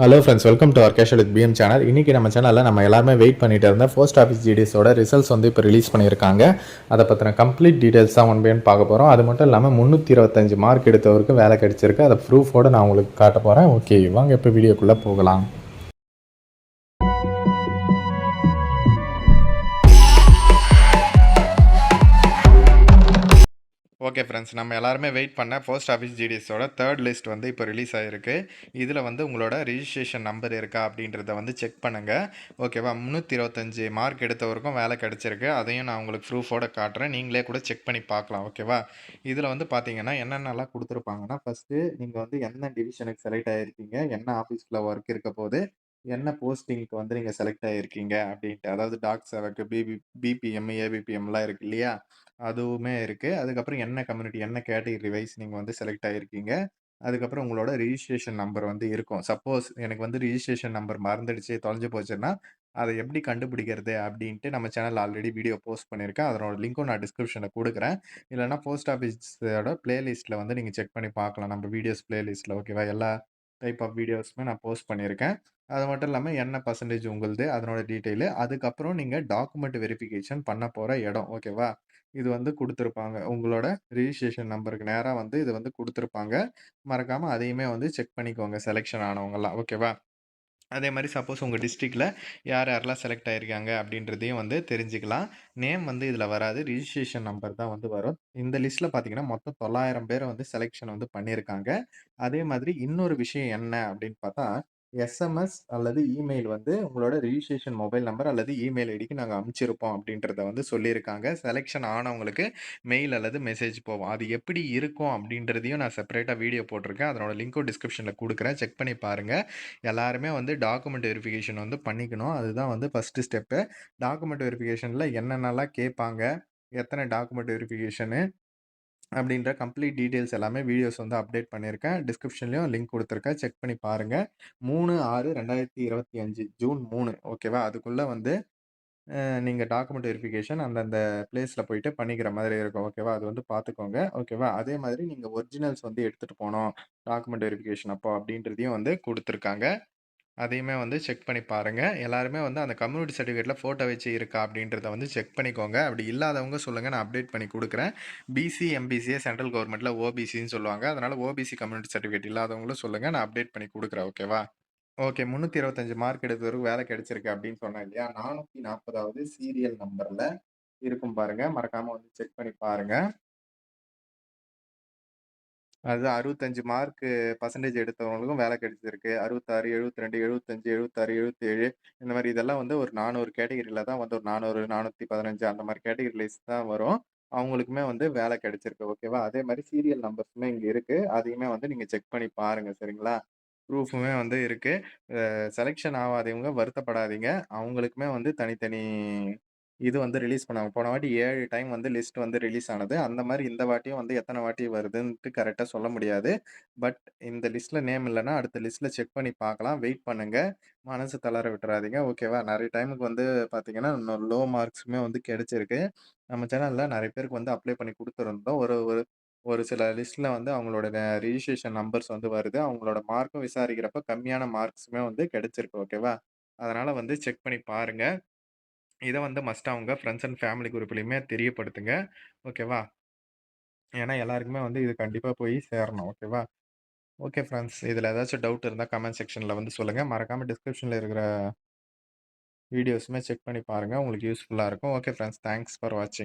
Hello friends welcome to our casual with PM channel இன்றைக்கி நம்ம சேனலில் நம்ம எல்லாருமே வெயிட் பண்ணிட்டு இருந்த போஸ்ட் ஆஃபீஸ் ஜிடிஎஸோட ரிசல்ட்ஸ் வந்து இப்போ ரிலீஸ் பண்ணியிருக்காங்க. அதை பற்றின கம்ப்ளீட் டீட்டெயில்ஸ் தான் ஒன் பை பார்க்க போகிறோம் அது மட்டும் இல்லாமல் முந்நூற்றி இருபத்தஞ்சு மார்க் எடுத்தவருக்கு வேலை கிடச்சிருக்கு. அதை ப்ரூஃபோடு நான் உங்களுக்கு காட்ட போகிறேன் ஓகே வாங்க இப்போ வீடியோக்குள்ளே போகலாம். ஓகே ஃப்ரெண்ட்ஸ் நம்ம எல்லாருமே வெயிட் பண்ண போஸ்ட் ஆஃபீஸ் ஜிடிஎஸோட தேர்ட் லிஸ்ட் வந்து இப்போ ரிலீஸ் ஆகிருக்கு இதில் வந்து உங்களோட ரிஜிஸ்ட்ரேஷன் நம்பர் இருக்கா அப்படின்றத வந்து செக் பண்ணுங்கள் ஓகேவா முந்நூற்றி இருபத்தஞ்சி மார்க் எடுத்தவருக்கும் வேலை கிடச்சிருக்கு. அதையும் நான் உங்களுக்கு ப்ரூஃபோட காட்டுறேன். நீங்களே கூட செக் பண்ணி பார்க்கலாம். ஓகேவா இதில் வந்து பார்த்தீங்கன்னா என்னென்னலாம் கொடுத்துருப்பாங்கன்னா ஃபஸ்ட்டு நீங்கள் வந்து என்ன டிவிஷனுக்கு செலக்ட் ஆகிருக்கீங்க என்ன ஆஃபீஸில் ஒர்க் இருக்க போது என்ன போஸ்டிங்க்கு வந்து நீங்கள் செலக்ட் ஆகியிருக்கீங்க அப்படின்ட்டு அதாவது டாக் சேவைக்கு பிபி பிபிஎம் ஏபிபிஎம்லாம் இருக்கு இல்லையா அதுவுமே இருக்குது அதுக்கப்புறம் என்ன கம்யூனிட்டி, என்ன கேட்டகரி வைஸ் நீங்கள் வந்து செலக்ட் ஆகியிருக்கீங்க அதுக்கப்புறம் உங்களோட ரிஜிஸ்ட்ரேஷன் நம்பர் வந்து இருக்கும். சப்போஸ் எனக்கு வந்து ரிஜிஸ்ட்ரேஷன் நம்பர் மறந்துடுச்சு, தொலைஞ்சு போச்சுன்னா, அதை எப்படி கண்டுபிடிக்கிறது அப்படின்ட்டு நம்ம சேனல் ஆல்ரெடி வீடியோ போஸ்ட் பண்ணியிருக்கேன். அதனோட லிங்க்கும் நான் டிஸ்கிரிப்ஷனில் கொடுக்குறேன் இல்லைனா போஸ்ட் ஆஃபீஸோட பிளேலிஸ்ட்டில் வந்து நீங்கள் செக் பண்ணி பார்க்கலாம். நம்ம வீடியோஸ் பிளேலிஸ்ட்டில் ஓகேவா? எல்லா டைப் ஆஃப் வீடியோஸுமே நான் போஸ்ட் பண்ணியிருக்கேன். அது மட்டும் இல்லாமல் என்ன பர்சன்டேஜ் உங்களுது, அதனோட டீட்டெயிலு. அதுக்கப்புறம் நீங்கள் டாக்குமெண்ட் வெரிஃபிகேஷன் பண்ண போகிற இடம். ஓகேவா? இது வந்து கொடுத்துருப்பாங்க உங்களோட ரிஜிஸ்ட்ரேஷன் நம்பருக்கு நேராக வந்து இது வந்து கொடுத்துருப்பாங்க மறக்காமல் அதையுமே வந்து செக் பண்ணிக்கோங்க செலெக்ஷன் ஆனவங்கலாம். ஓகேவா? அதே மாதிரி சப்போஸ் உங்கள் டிஸ்ட்ரிக்டில் யார் யாரெல்லாம் செலக்ட் ஆகிருக்காங்க அப்படின்றதையும் வந்து தெரிஞ்சுக்கலாம். நேம் வந்து இதில் வராது. ரிஜிஸ்ட்ரேஷன் நம்பர் தான் வந்து வரும். இந்த லிஸ்ட்டில் பார்த்தீங்கன்னா, மொத்தம் தொள்ளாயிரம் பேர் வந்து செலெக்ஷன் வந்து பண்ணியிருக்காங்க. அதே மாதிரி இன்னொரு விஷயம் என்ன அப்படின்னு பார்த்தா, எஸ்எம்எஸ் அல்லது இமெயில் வந்து உங்களோட ரிஜிஸ்ட்ரேஷன் மொபைல் நம்பர் அல்லது இமெயில் ஐடிக்கு நாங்க அனுப்பிச்சிருப்போம் அப்படின்றத வந்து சொல்லியிருக்காங்க. செலக்ஷன் ஆனவங்களுக்கு மெயில் அல்லது மெசேஜ் போகும். அது எப்படி இருக்கும் அப்படின்றதையும் நான் செப்பரேட்டா வீடியோ போட்டிருக்கேன். அதனோட லிங்க்கும் டிஸ்கிரிப்ஷன்ல குடுக்குறேன். செக் பண்ணி பாருங்க. எல்லாருமே வந்து டாக்குமெண்ட் வெரிஃபிகேஷன் வந்து பண்ணிக்கணும். அதுதான் வந்து ஃபர்ஸ்ட்டு ஸ்டெப்பு. டாக்குமெண்ட் வெரிஃபிகேஷன்ல என்னென்னலாம் கேட்பாங்க, எத்தனை டாக்குமெண்ட் வெரிஃபிகேஷனு அப்படின்ற கம்ப்ளீட் டீட்டெயில்ஸ் எல்லாமே வீடியோஸ் வந்து அப்டேட் பண்ணியிருக்கேன். டிஸ்கிரிப்ஷன்லேயும் லிங்க் கொடுத்துருக்கேன் செக் பண்ணி பாருங்கள் மூணு ஆறு ரெண்டாயிரத்தி இருபத்தி அஞ்சு ஜூன் மூணு ஓகேவா? அதுக்குள்ளே வந்து நீங்கள் டாக்குமெண்ட் வெரிஃபிகேஷன் அந்தந்த பிளேஸில் போயிட்டு பண்ணிக்கிற மாதிரி இருக்கும். ஓகேவா? அது வந்து பார்த்துக்கோங்க. ஓகேவா? அதே மாதிரி நீங்கள் ஒரிஜினல்ஸ் வந்து எடுத்துகிட்டு போனோம் டாக்குமெண்ட் வெரிஃபிகேஷன் அப்போ அப்படின்றதையும் வந்து கொடுத்துருக்காங்க அதையுமே வந்து செக் பண்ணி பாருங்கள் எல்லாருமே வந்து அந்த கம்யூனிட்டி சர்டிஃபிகேட்டில் ஃபோட்டோ வச்சு இருக்கா அப்படின்றத வந்து செக் பண்ணிக்கோங்க. அப்படி இல்லாதவங்க சொல்லுங்கள் நான் அப்டேட் பண்ணி கொடுக்குறேன் பிசி, எம்பிசிய சென்ட்ரல் கவர்மெண்ட்டில் ஓபிசின்னு சொல்லுவாங்க. அதனால் ஓபிசி கம்யூனிட்டி சர்டிஃபிகேட் இல்லாதவங்களும் சொல்லுங்கள் நான் அப்டேட் பண்ணி கொடுக்குறேன் ஓகேவா? ஓகே. 325 மார்க் எடுத்தவருக்கு வேலை கிடைச்சிருக்கு அப்படின்னு சொன்னேன் இல்லையா? 440வது சீரியல் நம்பரில் இருக்கும் பாருங்கள் மறக்காமல் வந்து செக் பண்ணி பாருங்கள் அது 65 மார்க்கு பர்சன்டேஜ் எடுத்தவங்களுக்கும் வேலை கிடைச்சிருக்கு. 66, 72, 75, 76, 77 இந்த மாதிரி இதெல்லாம் வந்து ஒரு 400 கேட்டகரில தான் வந்து ஒரு 400, 415 அந்த மாதிரி கேட்டகரி தான் வரும். அவங்களுக்குமே வந்து வேலை கிடைச்சிருக்கு. ஓகேவா? அதே மாதிரி சீரியல் நம்பர்ஸுமே இங்கே இருக்கு. அதையுமே வந்து நீங்கள் செக் பண்ணி பாருங்க. சரிங்களா? ப்ரூஃபுமே வந்து இருக்கு. செலெக்ஷன் ஆகாதவங்க வருத்தப்படாதீங்க. அவங்களுக்குமே வந்து தனித்தனி இது வந்து ரிலீஸ் பண்ணாங்க. போன வாட்டி ஏழு டைம் வந்து லிஸ்ட் வந்து ரிலீஸ் ஆனது. அந்த மாதிரி இந்த வாட்டியும் வந்து எத்தனை வாட்டி வருதுன்ட்டு கரெக்டாக சொல்ல முடியாது. பட் இந்த லிஸ்ட்டில் நேம் இல்லைன்னா அடுத்த லிஸ்ட்டில் செக் பண்ணி பார்க்கலாம். வெயிட் பண்ணுங்கள் மனசு தளர விட்டுறாதீங்க. ஓகேவா? நிறைய டைமுக்கு வந்து பார்த்தீங்கன்னா, லோ மார்க்ஸுமே வந்து கிடச்சிருக்கு நம்ம சேனலில் நிறைய பேருக்கு வந்து அப்ளை பண்ணி கொடுத்துருந்தோம் ஒரு ஒரு ஒரு சில லிஸ்ட்டில் வந்து அவங்களோட ரிஜிஸ்ட்ரேஷன் நம்பர்ஸ் வந்து வருது. அவங்களோட மார்க்கும் விசாரிக்கிறப்ப கம்மியான மார்க்ஸுமே வந்து கிடைச்சிருக்கு. ஓகேவா? அதனால் வந்து செக் பண்ணி பாருங்கள் இதை வந்து மஸ்ட்டாக அவங்க ஃப்ரெண்ட்ஸ் அண்ட் ஃபேமிலி குரூப்லேயுமே தெரியப்படுத்துங்க. ஓகேவா? ஏன்னா எல்லாருக்குமே வந்து இது கண்டிப்பாக போய் சேரணும். ஓகேவா? ஓகே ஃப்ரெண்ட்ஸ் இதில் ஏதாச்சும் டவுட் இருந்தால் கமெண்ட் செக்ஷனில் வந்து சொல்லுங்கள் மறக்காமல் டிஸ்கிரிப்ஷனில் இருக்கிற வீடியோஸுமே செக் பண்ணி பாருங்கள் உங்களுக்கு யூஸ்ஃபுல்லாக இருக்கும். ஓகே ஃப்ரெண்ட்ஸ் தேங்க்ஸ் ஃபார் வாட்சிங்.